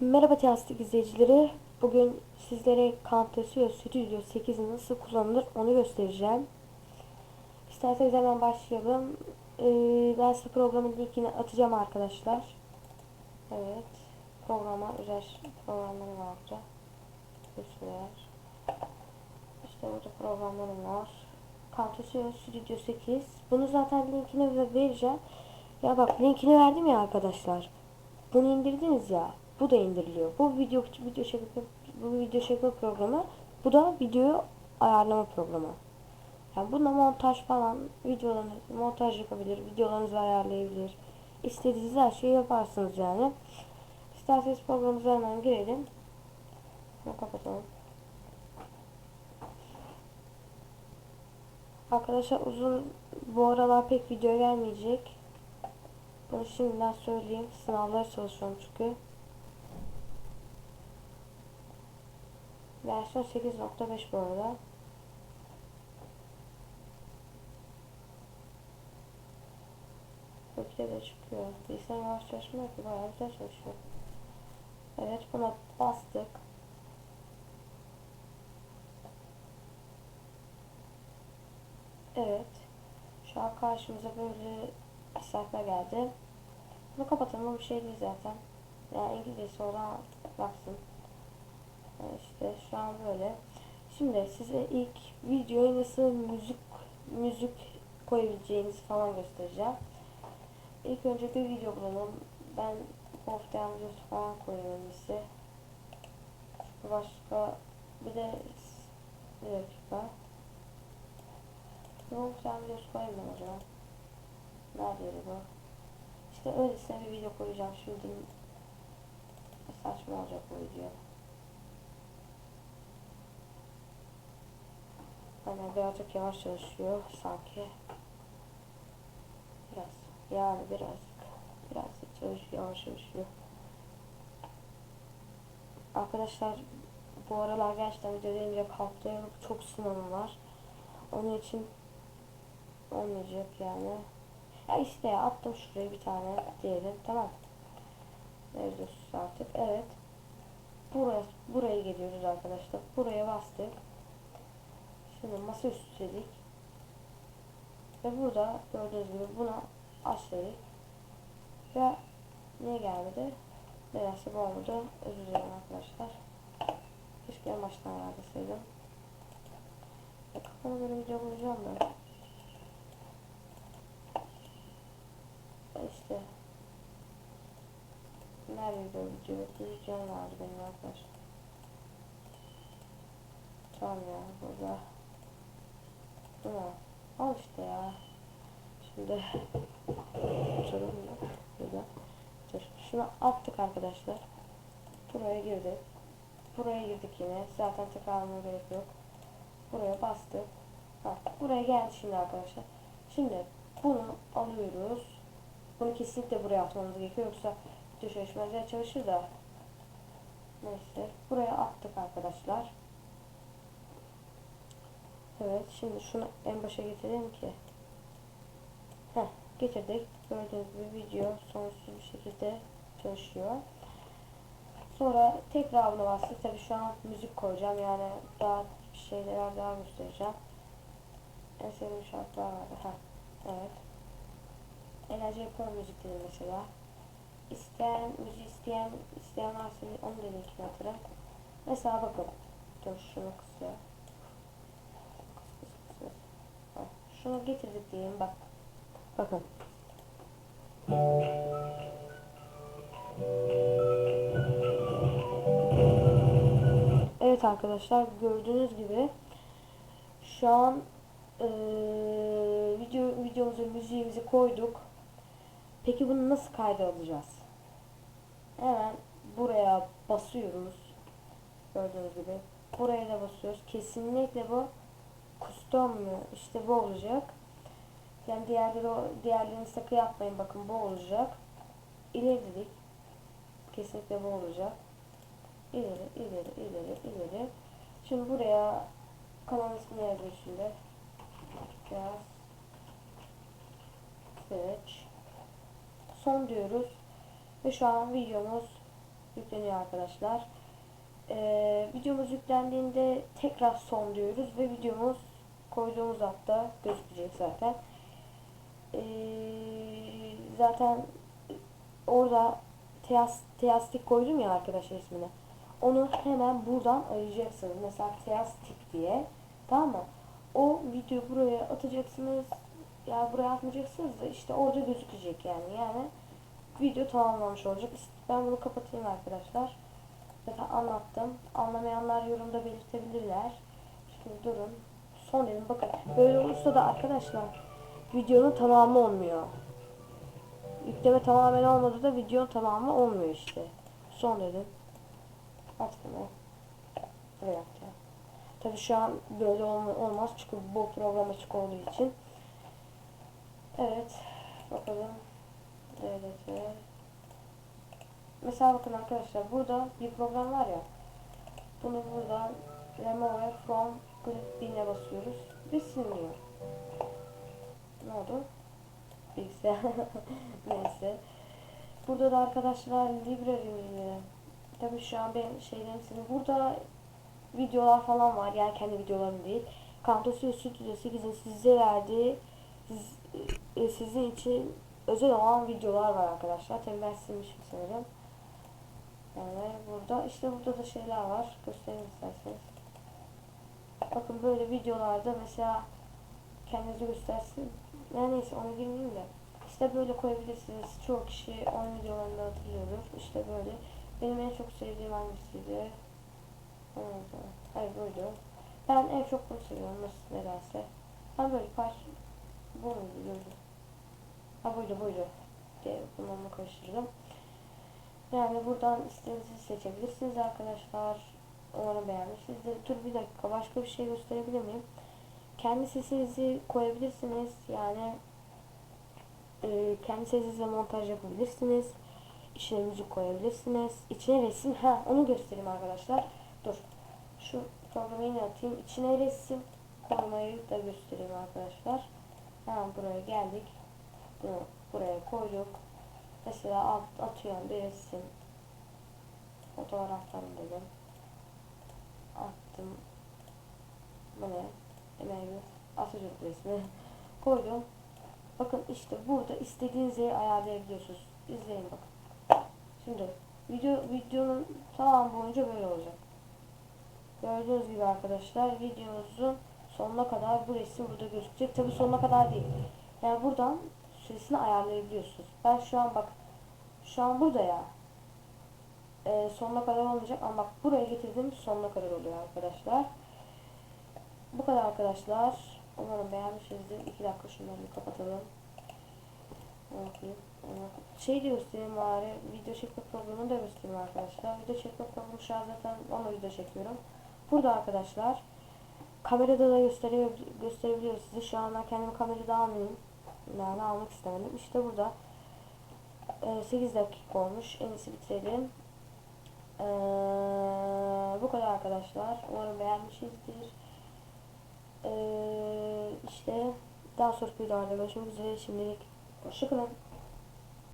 Merhaba Teastik izleyicileri. Bugün sizlere Camtasia Studio 8 nasıl kullanılır onu göstereceğim. İsterseniz hemen başlayalım. Ee, ben size programın linkini atacağım arkadaşlar. Evet. Programa özel programlarım var burada. Göster. İşte burada programlarım var. Camtasia Studio 8. Bunu zaten linkini vereceğim. Ya bak linkini verdim ya arkadaşlar. Bunu indirdiniz ya. Bu da indiriliyor. Bu video video çekme bu video çekme programı. Bu da video ayarlama programı. Yani bunda montaj falan videolarınızı montaj yapabilir, videolarınızı ayarlayabilir. İstediğiniz her şeyi yaparsınız yani. İsterseniz programımıza hemen girelim. Bunu kapatalım. Arkadaşlar uzun bu aralar pek video gelmeyecek. Bunu şimdiden söyleyeyim. Sınavlara çalışıyorum çünkü. Versiyon 8.5 bu arada. Ülke de çıkıyor. Bilgisayar yavaş çalışmıyor ki bayağı güzel çalışıyor. Evet buna bastık. Evet. Şu an karşımıza böyle bir sayfa geldi. Bunu kapatalım. Bu bir şey değil zaten. Yani İngilizcesi olan baksın. İşte şu an böyle. Şimdi size ilk videoya nasıl müzik müzik koyabileceğinizi falan göstereceğim. İlk önce bir video bulalım. Ben Wolfgang videosu falan iyisi. Çünkü başka bir de bir dakika. Wolfgang videosu koyayım o zaman. Nerede bu? İşte öylesine bir video koyacağım şimdi. Saçma olacak bu video. Hani birazcık yavaş çalışıyor sanki. Biraz. Yani birazcık. Birazcık çalışıyor, yavaş çalışıyor. Arkadaşlar bu aralar gerçekten video deyince haftaya çok sınavım var. Onun için olmayacak yani. Ya işte ya attım şuraya bir tane diyelim tamam. Mevzusu artık evet. Buraya, buraya geliyoruz arkadaşlar. Buraya bastık. Şimdi masa üstü dedik. Ve burada gördüğünüz gibi buna aç dedik. Ve niye gelmedi? Nedense bu olmadı. Özür dilerim arkadaşlar. Keşke en baştan ayarlasaydım. Ya kafama göre video bulacağım da. işte nerede video videom vardı benim arkadaşlar tamam ya burada bu mu al işte ya. Şimdi oturalım da. Burada dur. Şunu attık arkadaşlar. Buraya girdik buraya girdik yine. Zaten tekrarlamaya gerek yok. Buraya bastık ha, buraya geldi şimdi arkadaşlar. Şimdi bunu alıyoruz. Bunu kesinlikle buraya atmamız gerekiyor. Yoksa çalışmaya çalışır da. Neyse buraya attık arkadaşlar. Evet şimdi şunu en başa getirelim ki. Heh getirdik. Gördüğünüz gibi video sonsuz bir şekilde çalışıyor. Sonra tekrar buna bastık. Tabi şu an müzik koyacağım yani daha bir şeyler daha göstereceğim. En sevdiğim şarkılar vardı. Heh, evet. Eğlence yapıyor müzik dedi mesela. İsteyen, müzik isteyen, isteyen varsa onu da linkini atarım. Mesela bakın. Dur şunu kısıyor. Getirdik diyeyim bak. Bakın. Evet arkadaşlar gördüğünüz gibi şu an ee, video videomuza müziğimizi koyduk. Peki bunu nasıl kayda alacağız? Hemen buraya basıyoruz. Gördüğünüz gibi. Buraya da basıyoruz. Kesinlikle bu custom mu? İşte bu olacak. Yani diğerleri diğerlerini sakın yapmayın. Bakın bu olacak. İleri dedik. Kesinlikle bu olacak. İleri, ileri, ileri, ileri. Şimdi buraya kanal ismini yazıyoruz şimdi. Just search son diyoruz. Ve şu an videomuz yükleniyor arkadaşlar. Ee, videomuz yüklendiğinde tekrar son diyoruz ve videomuz koyduğumuz hafta gözükecek zaten. Ee, zaten orada teas, teastik koydum ya arkadaşlar ismini. Onu hemen buradan arayacaksınız. Mesela teastik diye. Tamam mı? O video buraya atacaksınız. Ya buraya atmayacaksınız da işte orada gözükecek yani. Yani video tamamlanmış olacak. Ben bunu kapatayım arkadaşlar. Zaten anlattım. Anlamayanlar yorumda belirtebilirler. Şimdi durun. Son dedim bakın. Böyle olursa da arkadaşlar videonun tamamı olmuyor. Yükleme tamamen olmadı da videonun tamamı olmuyor işte. Son dedim. Aç bunu. Böyle yapacağım. Tabi şu an böyle olma- olmaz çünkü bu program açık olduğu için. Evet. Bakalım. Evet. Mesela bakın arkadaşlar burada bir program var ya. Bunu buradan remove from bin'e basıyoruz ve siliniyor. Ne oldu? Bilgisayar. Neyse. Burada da arkadaşlar library Tabii şu an ben şeylerin silin. Burada videolar falan var. Yani kendi videolarım değil. Camtasia Studio 8'in size verdiği siz, e, sizin için özel olan videolar var arkadaşlar. Tabii ben silmişim sanırım. Yani burada işte burada da şeyler var. Göstereyim isterseniz. Bakın böyle videolarda mesela kendinizi göstersin. Yani neyse ona girmeyeyim de. İşte böyle koyabilirsiniz. Çoğu kişi oyun videolarında hatırlıyordur. İşte böyle. Benim en çok sevdiğim hangisiydi? Evet, hayır buydu. Ben en çok bunu seviyorum nasıl nedense. Ben böyle kaç bu muydu buydu. Ha buydu buydu. Diye bununla karıştırdım. Yani buradan istediğinizi seçebilirsiniz arkadaşlar. Umarım beğenmişsinizdir. Dur bir dakika başka bir şey gösterebilir miyim? Kendi sesinizi koyabilirsiniz. Yani e, kendi sesinizle montaj yapabilirsiniz. İçine müzik koyabilirsiniz. İçine resim. Ha onu göstereyim arkadaşlar. Dur. Şu programı yine atayım. İçine resim koymayı da göstereyim arkadaşlar. Hemen buraya geldik. Bunu buraya koyduk. Mesela alt, atıyorum bir resim. Fotoğraflarım dedim. Attım. Bu ne? Atatürk resmi. Koydum. Bakın işte burada istediğiniz yeri ayarlayabiliyorsunuz. İzleyin bakın. Şimdi video videonun tamam boyunca böyle olacak. Gördüğünüz gibi arkadaşlar videomuzun sonuna kadar bu resim burada gözükecek. Tabi sonuna kadar değil. Yani buradan süresini ayarlayabiliyorsunuz. Ben şu an bak şu an burada ya. Ee, sonuna kadar olmayacak ama bak buraya getirdim sonuna kadar oluyor arkadaşlar. Bu kadar arkadaşlar. Umarım beğenmişsinizdir. 2 dakika şunları bir kapatalım. Bakayım. Şey de göstereyim bari. Video çekme programını da göstereyim arkadaşlar. Video çekme programı şu an zaten onunla video çekiyorum. Burada arkadaşlar. Kamerada da gösteriyor, gösterebiliyoruz size. Şu an kendimi kamerada almayayım. Yani almak istemedim. İşte burada. Ee, 8 dakika olmuş. En iyisi bitirelim. Ee, bu kadar arkadaşlar. Umarım beğenmişsinizdir. Ee, işte daha sonraki videolarda görüşmek üzere. Şimdilik hoşçakalın.